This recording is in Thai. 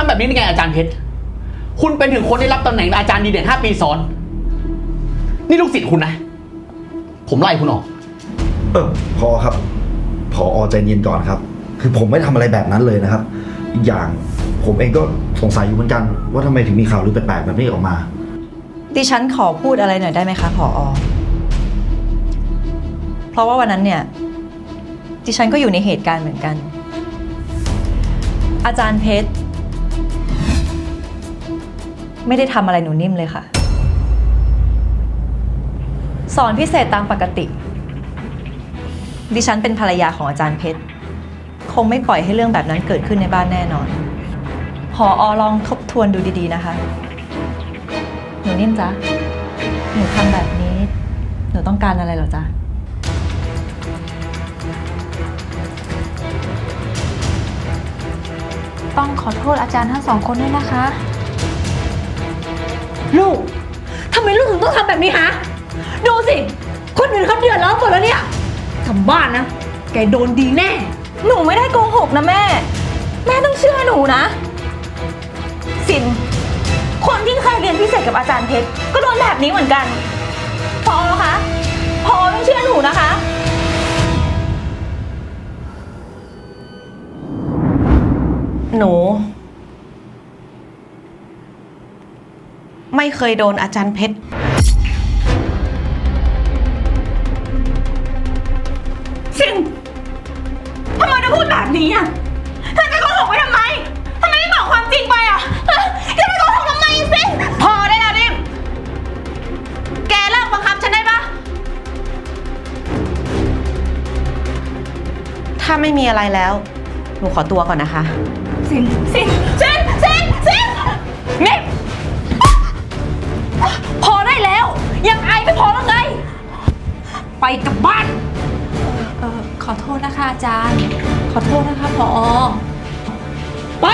ทำแบบนี้ได้ไงอาจารย์เพชร คุณเป็นถึงคนได้รับตำแหน่งอาจารย์ดีเด่น 5 ปีซ้อน นี่ลูกศิษย์คุณนะ ผมไล่คุณออก เออพอครับพอใจเย็นก่อนครับ คือผมไม่ทำอะไรแบบนั้นเลยนะครับอีกอย่างผมเองก็สงสัยอยู่เหมือนกัน ว่าทำไมถึงมีข่าวลือแปลกๆแบบนี้ออกมา ดิฉันขอพูดอะไรหน่อยได้ไหมคะผออเพราะว่าวันนั้นเนี่ย ดิฉันก็อยู่ในเหตุการณ์เหมือนกัน อาจารย์เพชร ไม่ได้ทำอะไรหนูนิ่มเลยค่ะ สอนพิเศษตามปกติ ดิฉันเป็นภรรยาของอาจารย์เพชร คงไม่ปล่อยให้เรื่องแบบนั้นเกิดขึ้นในบ้านแน่นอน พออลองทบทวนดูดีๆนะคะ หนูนิ่มจ๊ะ หนูทำแบบนี้ หนูต้องการอะไรเหรอจ๊ะ ต้องขอโทษอาจารย์ทั้งสองคนด้วยนะคะ ลูกทำไมลูกถึงต้องทำแบบนี้ฮะ ดูสิ คนอื่นเขาเดือดร้อนหมดแล้วเนี่ยทำบ้านนะ แกโดนดีแน่ หนูไม่ได้โกหกนะแม่ แม่ต้องเชื่อหนูนะ สิน คนที่เคยเรียนพิเศษกับอาจารย์เพชรก็โดนแบบนี้เหมือนกัน พอคะพอต้องเชื่อหนูนะคะ หนู ไม่เคยโดนอาจารย์เพชรสินทำไมจะพูดแบบนี้อะเธอจะโกหกไว้ทำไมทำไมไม่บอกความจริงไปอะเธอจะโกหกทำไมสิพอได้แล้วดิมแกเลิกบังคับฉันได้ปะถ้าไม่มีอะไรแล้ว หนูขอตัวก่อนนะคะสินสินสินสินสิน ไปกลับบ้าน เออขอโทษนะคะอาจารย์ ขอโทษนะคะผอไป